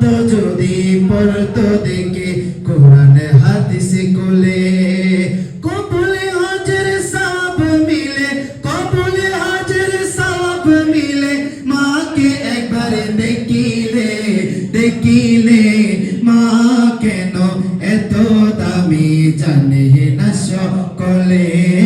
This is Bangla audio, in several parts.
জানতো যদি পড়তো দেখে, কোরআন হাদিসে কোলে কবুলে হাজের সব মিলে, কবুলে হাজের সব মিলে, মাকে একবার দেখিলে দেখিলে, মা কেন এত দামি জানে না সকলে?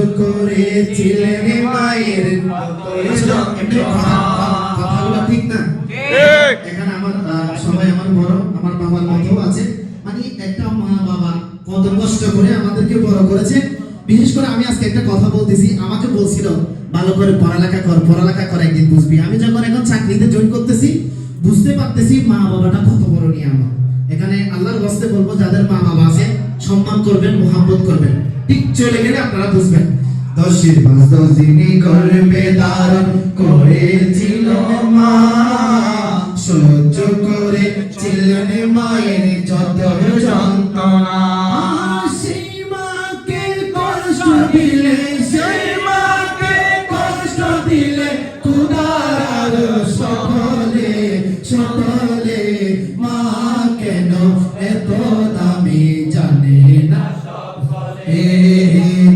সহ্য করে ছিলেন মায়ের এমনি কথা- কথাগুলো ঠিক না? এখানে আমার সবাই আমার বড় আমার বাবার মতো আছে। মানে একটা মা বাবা কত কষ্ট করে আমাদেরকে বড় করেছে। বিশেষ করে আমি আজকে একটা কথা বলতেছি আমাকে বলছিল ভালো করে পড়ালেখা কর পড়ালেখা কর একদিন বুঝবি। আমি যখন এখন চাকরিতে জয়েন করতেছি বুঝতে পারতেছি মা বাবাটা কত বড় নিয়ামত। এখানে আল্লাহর বাস্তে বলব যাদের মা বাবা সম্মান করবেন মোহাম্মত করবেন। ঠিক চলে গেলে আপনারা বুঝবেন। দশের মাস দশ দিনই করবে ধারণ করেছিল মা। সহ্য করে ছিলেন মায়ের যত যন্ত্রণা। সেই মাকে কষ্ট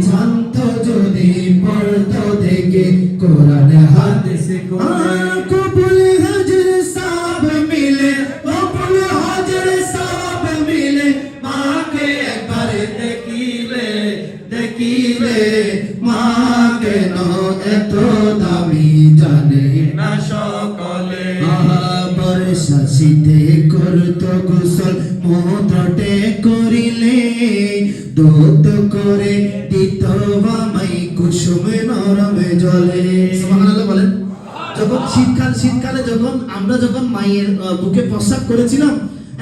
জানতো যদি পড়তো দেখে কোরআন হাদিসে কবুল হাজর সব মিলে কবুল হাজর সব মিলে মাকে একবার দেখিলে দেখিলে মা কেন এত দামি জানে না সকলে। বর্ষা শীতে করত গোসল মোদ্রটে করিলে দোত করে দিত বামাই কুসুম নরম জলে। সুবহানাল্লাহ বলেন, যখন শীতকাল, শীতকালে যখন আমরা যখন মায়ের বুকে প্রস্রাব করেছিলাম,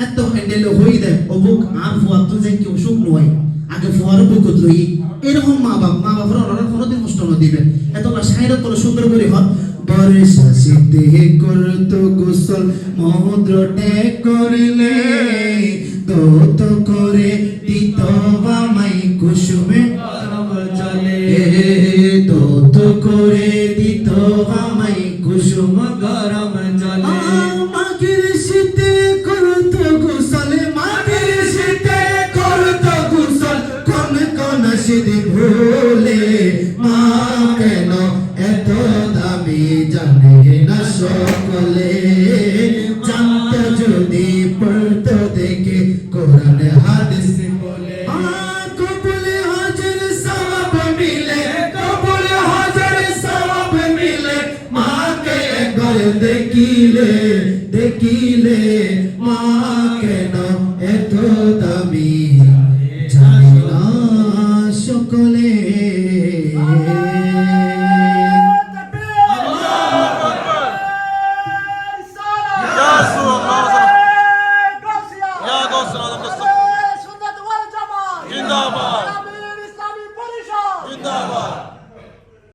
এত হ্যান্ডেল হই দেয় ও বুক আর যে কেউ সুখ নয়। আগে ফুয়ার বুকত লই, এরকম মা বাপ, মা বাবার অনার কোনোদিন কষ্ট না দিবেন এত না সাইরত করে সুন্দর করে হন বর্ষা শাসিতে করত গোসল মহুদ্রটে করলে দোত করে দিত বামাই কুসুমে চলে। দোত করে দিত বামাই কুসুম গরম দেখিলে দেখিলে